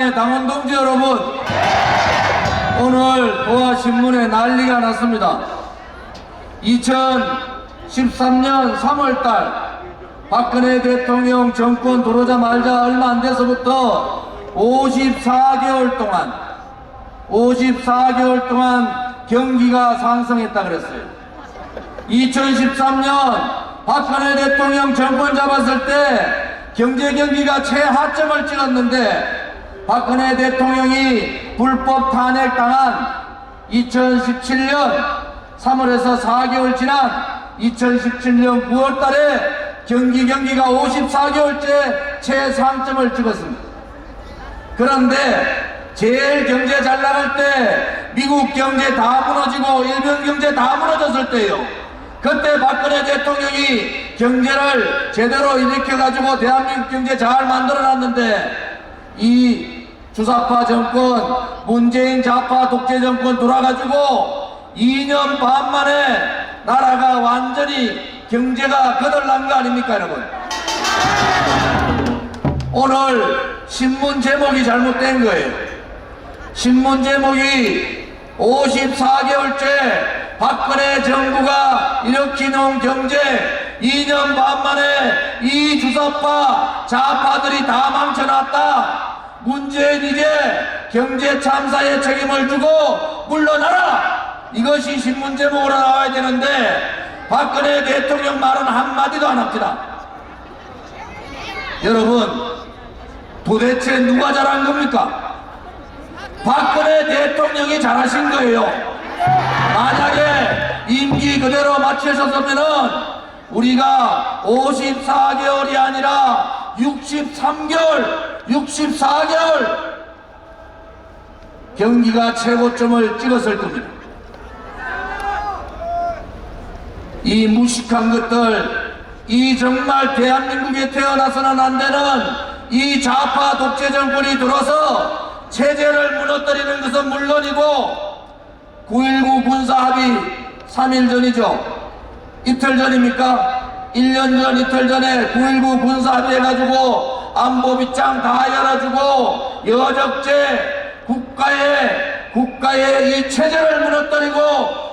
네, 당원 동지 여러분, 오늘 도화신문에 난리가 났습니다. 2013년 3월달 박근혜 대통령 정권 들어오자마자 얼마 안 돼서부터 54개월 동안 54개월 동안 경기가 상승했다 그랬어요. 2013년 박근혜 대통령 정권 잡았을 때 경제 경기가 최하점을 찍었는데 박근혜 대통령이 불법 탄핵당한 2017년 3월에서 4개월 지난 2017년 9월 달에 경기 경기가 54개월째 최상점을 찍었습니다. 그런데 제일 경제 잘 나갈 때 미국 경제 다 무너지고 일본 경제 다 무너졌을 때요. 그때 박근혜 대통령이 경제를 제대로 일으켜가지고 대한민국 경제 잘 만들어놨는데 이 주사파 정권, 문재인 좌파 독재 정권 돌아가지고 2년 반 만에 나라가 완전히 경제가 거덜난 거 아닙니까 여러분? 오늘 신문 제목이 잘못된 거예요. 신문 제목이 54개월째 박근혜 정부가 일으키는 경제 2년 반 만에 이 주사파 좌파들이 다 망쳐놨다. 문재인 이제 경제 참사에 책임을 주고 물러나라. 이것이 신문 제목으로 나와야 되는데 박근혜 대통령 말은 한마디도 안 합니다. 여러분 도대체 누가 잘한 겁니까? 박근혜 대통령이 잘하신 거예요. 만약에 임기 그대로 마치셨으면은 우리가 54개월이 아니라 63개월, 64개월 경기가 최고점을 찍었을 겁니다. 이 무식한 것들, 이 정말 대한민국에 태어나서는 안 되는 이 좌파 독재 정권이 들어서 체제를 무너뜨리는 것은 물론이고 9.19 군사합의 3일 전이죠. 이틀 전입니까? 1년 전 이틀 전에 9.19 군사 합의 해가지고 안보빗장 다 열어주고 여적죄 국가의 국가의 이 체제를 무너뜨리고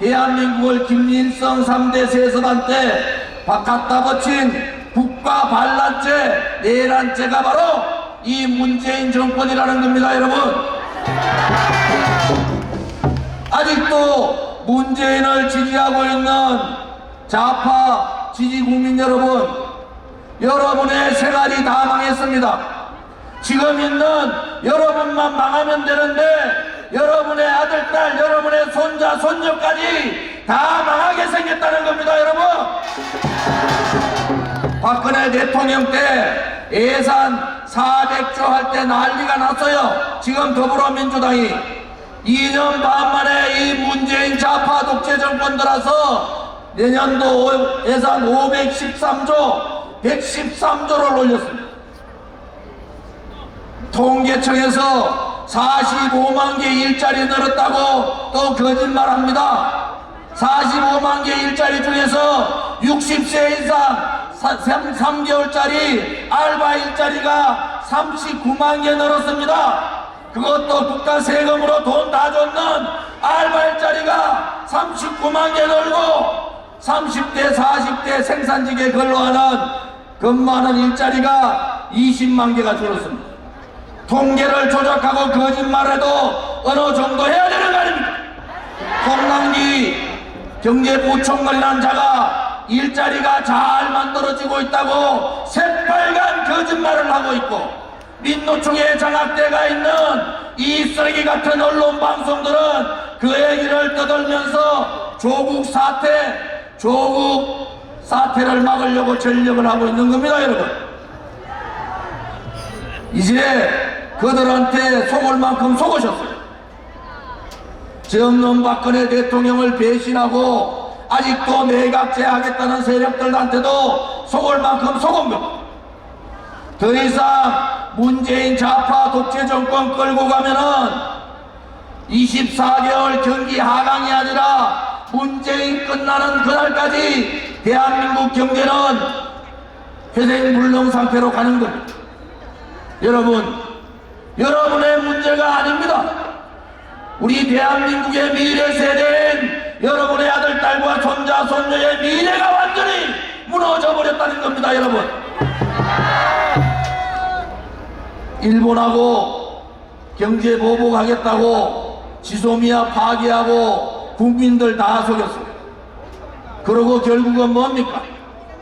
대한민국을 김일성 3대 세습한 때 갖다 바친 국가 반란죄 내란죄가 바로 이 문재인 정권이라는 겁니다 여러분. 아직도 문재인을 지지하고 있는 좌파 지지 국민 여러분 여러분의 생활이 다 망했습니다 지금 있는 여러분만 망하면 되는데 여러분의 아들, 딸, 여러분의 손자, 손녀까지 다 망하게 생겼다는 겁니다, 여러분. 박근혜 대통령 때 예산 400조 할 때 난리가 났어요. 지금 더불어민주당이 2년 반 만에 이 문재인 좌파 독재 정권 들어서 내년도 예산 513조, 113조를 올렸습니다. 통계청에서 45만 개 일자리 늘었다고 또 거짓말합니다. 45만 개 일자리 중에서 60세 이상 3 개월짜리 알바 일자리가 39만 개 늘었습니다. 그것도 국가 세금으로 돈 다 줬는 알바 일자리가 39만 개 늘고 30대 40대 생산직에 근로하는 근무하는 일자리가 20만 개가 줄었습니다. 통계를 조작하고 거짓말해도 어느 정도 해야 되는 거 아닙니까? 홍남기 경제부총괄이라는 자가 일자리가 잘 만들어지고 있다고 새빨간 거짓말을 하고 있고 민노총에 장악대가 있는 이 쓰레기 같은 언론 방송들은 그 얘기를 떠들면서 조국 사태, 조국 사태를 막으려고 전력을 하고 있는 겁니다, 여러분. 이제 그들한테 속을 만큼 속으셨어요. 정놈 박근혜 대통령을 배신하고 아직도 내각제 하겠다는 세력들한테도 속을 만큼 속은 겁니다. 더 이상 문재인 좌파 독재 정권 끌고 가면은 24개월 경기 하강이 아니라 문재인 끝나는 그날까지 대한민국 경제는 회생 물렁 상태로 가는 겁니다. 여러분 여러분의 문제가 아닙니다. 우리 대한민국의 미래 세대인 여러분의 아들, 딸과 손자, 손녀의 미래가 완전히 무너져 버렸다는 겁니다, 여러분. 일본하고 경제 보복하겠다고 지소미아 파기하고 국민들 다 속였어요. 그러고 결국은 뭡니까?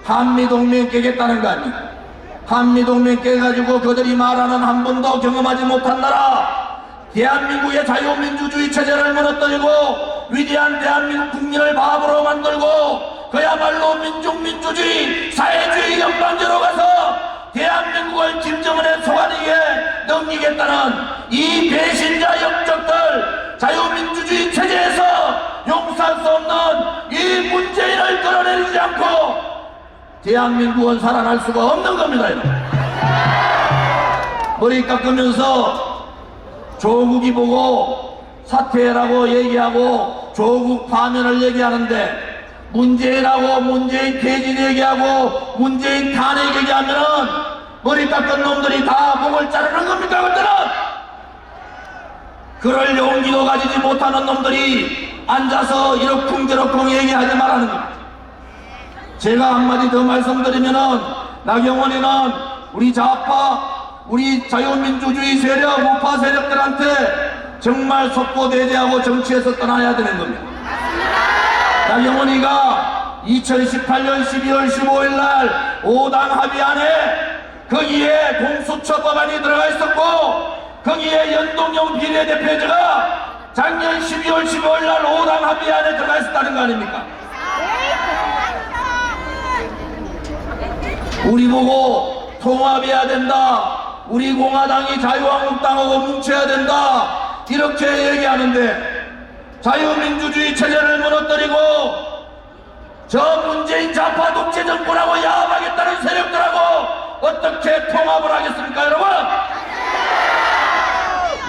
한미동맹 깨겠다는 거 아닙니까? 한미동맹 깨가지고 그들이 말하는 한 번도 경험하지 못한 나라 대한민국의 자유민주주의 체제를 무너뜨리고 위대한 대한민국 국민을 바보로 만들고 그야말로 민족민주주의 사회주의 연방제로 가서 대한민국을 김정은의 소관이에 넘기겠다는 이 배신자 역적들 자유민주주의 체제에서 용서할 수 없는 이 문재인을 끌어내리지 않고 대한민국은 살아날 수가 없는 겁니다. 머리 깎으면서 조국이 보고 사퇴라고 얘기하고 조국 파면을 얘기하는데 문재인하고 문재인 퇴진 얘기하고 문재인 탄핵 얘기하면은 머리 깎은 놈들이 다 목을 자르는 겁니까 그때는 그럴 용기도 가지지 못하는 놈들이 앉아서 이러쿵저러쿵 얘기하지 말라는 겁니다 제가 한마디 더 말씀드리면은 나경원이는 우리 좌파 우리 자유민주주의 세력 우파 세력들한테 정말 속보대제하고 정치에서 떠나야 되는 겁니다. 나경원이가 2018년 12월 15일 날 5당 합의안에 거기에 공수처 법안이 들어가 있었고 거기에 연동형 비례대표제가 작년 12월 15일 날 5당 합의 안에 들어가 있었다는 거 아닙니까? 우리 보고 통합해야 된다. 우리 공화당이 자유한국당하고 뭉쳐야 된다. 이렇게 얘기하는데 자유민주주의 체제를 무너뜨리고 저 문재인 좌파 독재 정권하고 야합하겠다는 세력들하고 어떻게 통합을 하겠습니까, 여러분?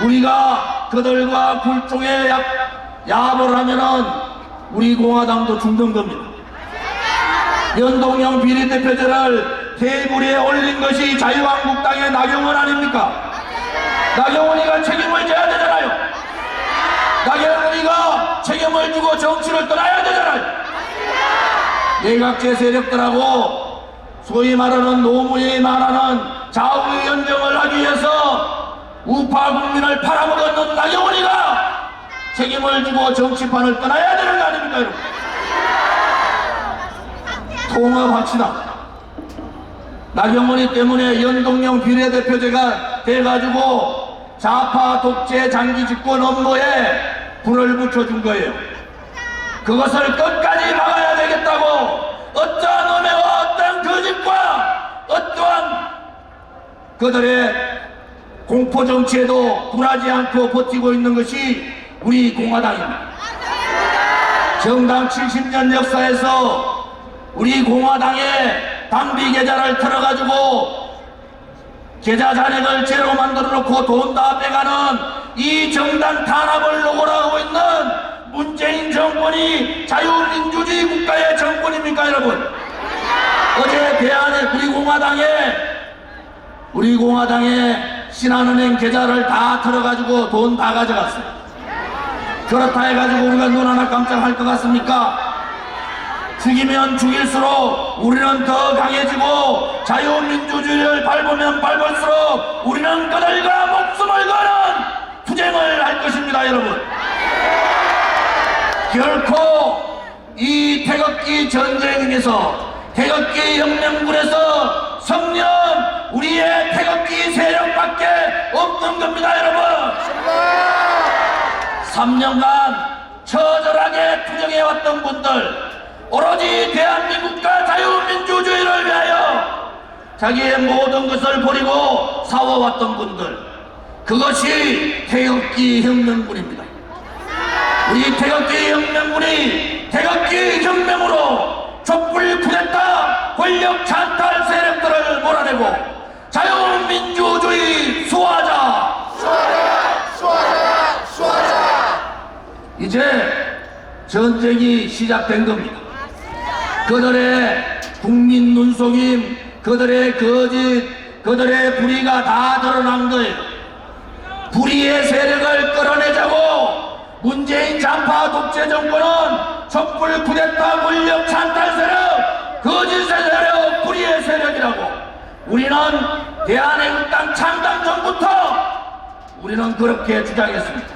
우리가 그들과 굴종에 야- 야합을 하면은 우리 공화당도 죽는 겁니다. 연동형 비례대표제를 테이블 위에 올린 것이 자유한국당의 나경원 아닙니까? 나경원이가 책임을 져야 되잖아요. 나경원이가 책임을 지고 정치를 떠나야 되잖아요. 내각제 세력들하고 소위 말하는 노무현이 말하는 좌우 연정을 하기 위해서 우파 국민을 팔아먹었는 나경원이가 책임을 지고 정치판을 떠나야 되는 거 아닙니까, 여러분? 통합합시다. 나경원이 때문에 연동형 비례대표제가 돼가지고 좌파 독재 장기 집권 업무에 불을 붙여준 거예요. 그것을 끝까지 막아야 되겠다고 어떠한 음해와 어떠한 거짓과 어떠한 그들의 공포 정치에도 굴하지 않고 버티고 있는 것이 우리 공화당입니다. 정당 70년 역사에서 우리 공화당의 당비 계좌를 털어가지고 계좌 잔액을 제로 만들어 놓고 돈 다 빼가는 이 정당 탄압을 노골하고 있는 문재인 정권이 자유민주주의 국가의 정권입니까 여러분? 어제 대안에 우리 공화당에 우리 공화당에 신한은행 계좌를 다 털어가지고 돈 다 가져갔어요. 그렇다 해가지고 우리가 눈 하나 깜짝할 것 같습니까? 죽이면 죽일수록 우리는 더 강해지고 자유민주주의를 밟으면 밟을수록 우리는 그들과 목숨을 거는 투쟁을 할 것입니다 여러분 결코 이 태극기 전쟁에서 태극기 혁명군에서 성령 우리의 태극기 세력밖에 없는 겁니다 여러분. 3년간 처절하게 투쟁해왔던 분들 오로지 대한민국과 자유민주주의를 위하여 자기의 모든 것을 버리고 싸워왔던 분들 그것이 태극기 혁명군입니다. 우리 태극기 혁명군이 태극기 혁명으로 촛불 쿠데타 권력 찬탈 세력들을 몰아내고 자유민주주의 수호하자 수하자! 수하자! 이제 전쟁이 시작된 겁니다. 그들의 국민 눈속임, 그들의 거짓, 그들의 불의가 다 드러난 거예요. 불의의 세력을 끌어내자고 문재인 잔파 독재 정권은 촛불 쿠데타 권력 찬탈 세력 거짓의 세력 불의의 세력이라고 우리는 대한애국당 창당 전부터 우리는 그렇게 주장했습니다.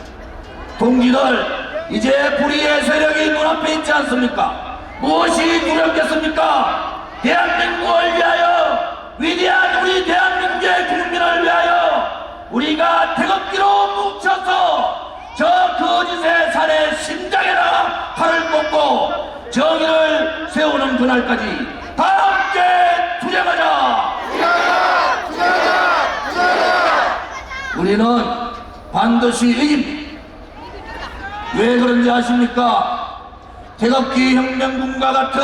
동지들 이제 불의의 세력이 눈앞에 있지 않습니까? 무엇이 두렵겠습니까? 대한민국을 위하여 위대한 우리 대한민국의 국민을 위하여 우리가 태극기로 뭉쳐서 저 거짓의 산의 심장에다가 칼을 꽂고 정의를 세우는 그날까지 다 함께 투쟁하자! 투자자! 투자자! 우리는 반드시 이깁니다 왜 그런지 아십니까 태극기 혁명군과 같은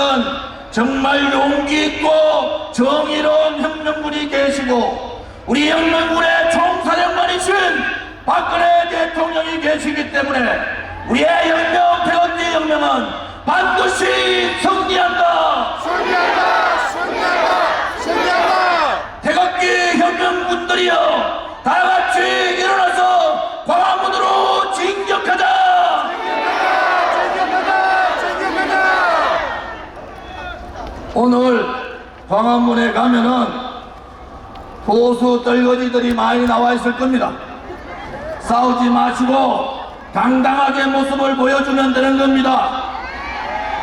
정말 용기 있고 정의로운 혁명군이 계시고 우리 혁명군의 총사령관이신 박근혜 대통령이 계시기 때문에 우리의 혁명 태극기 혁명은 반드시 승리한다 승리한다! 승리한다! 승리한다! 태극기 혁명군들이여 다 같이 일어나서 광화문으로 진격하자 진격하자! 진격하자! 오늘 광화문에 가면은 보수 떨거지들이 많이 나와 있을 겁니다. 싸우지 마시고 당당하게 모습을 보여주면 되는 겁니다.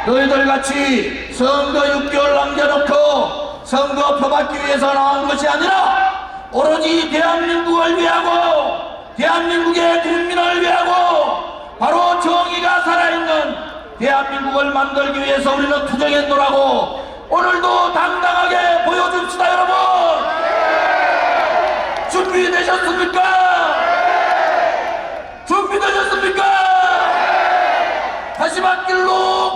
너희들 같이 선거 6개월 남겨놓고 선거표 받기 위해서 나온 것이 아니라 오로지 대한민국을 위하고 대한민국의 국민을 위하고 바로 정의가 살아있는 대한민국을 만들기 위해서 우리는 투쟁했노라고 오늘도 당당하게 보여줍시다 여러분. 준비되셨습니까? 준비되셨습니까? 다시 맞길로